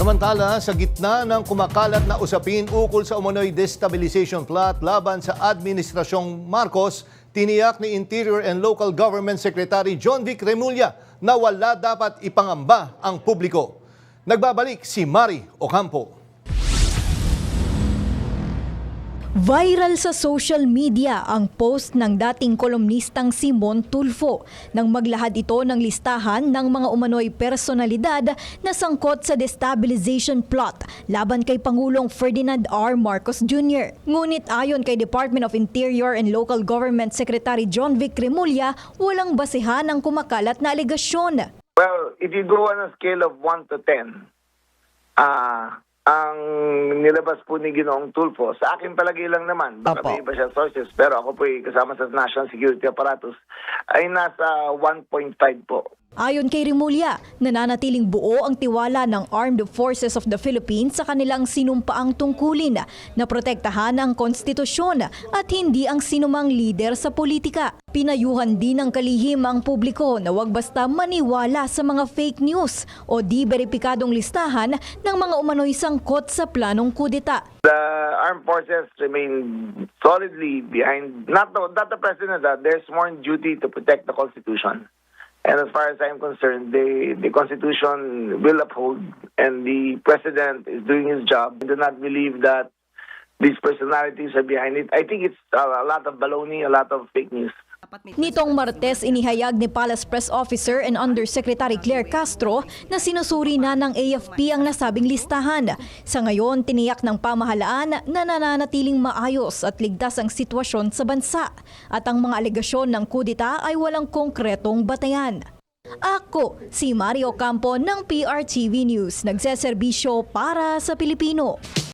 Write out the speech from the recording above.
Samantala, sa gitna ng kumakalat na usapin ukol sa umano'y destabilization plot laban sa Administrasyong Marcos, tiniyak ni Interior and Local Government Secretary John Vic Remulla na wala dapat ipangamba ang publiko. Nagbabalik si Mari Ocampo. Viral sa social media ang post ng dating kolumnistang Simon Tulfo nang maglahad ito ng listahan ng mga umano'y personalidad na sangkot sa destabilization plot laban kay Pangulong Ferdinand R. Marcos Jr. Ngunit ayon kay Department of Interior and Local Government Secretary John Vic Remulla, walang basehan ang kumakalat na alegasyon. Well, if you go on a scale of 1 to 10, ah ang nilabas po ni Ginoong Tulfo, sa akin palagi lang naman, baka Apo. may iba siyang sources, pero ako po ay kasama sa National Security Apparatus, ay nasa 1.5 po. Ayon kay Rimulya, nananatiling buo ang tiwala ng Armed Forces of the Philippines sa kanilang sinumpaang tungkulin na protektahan ang konstitusyon at hindi ang sinumang lider sa politika. Pinayuhan din ng kalihim ang publiko na wag basta maniwala sa mga fake news o di beripikadong listahan ng mga umano'y sangkot sa planong kudeta. The armed forces remain solidly behind, not the, not the president, ah, there's more duty to protect the Constitution. And as far as I'm concerned, the, the Constitution will uphold and the president is doing his job. I do not believe that these personalities are behind it. I think it's a, lot of baloney, a lot of fake news. Nitong Martes, inihayag ni Palace Press Officer and Undersecretary Claire Castro na sinusuri na ng AFP ang nasabing listahan. Sa ngayon, tiniyak ng pamahalaan na nananatiling maayos at ligtas ang sitwasyon sa bansa at ang mga alegasyon ng kudita ay walang konkretong batayan. Ako, si Mario Campo ng PRTV News, nagseserbisyo para sa Pilipino.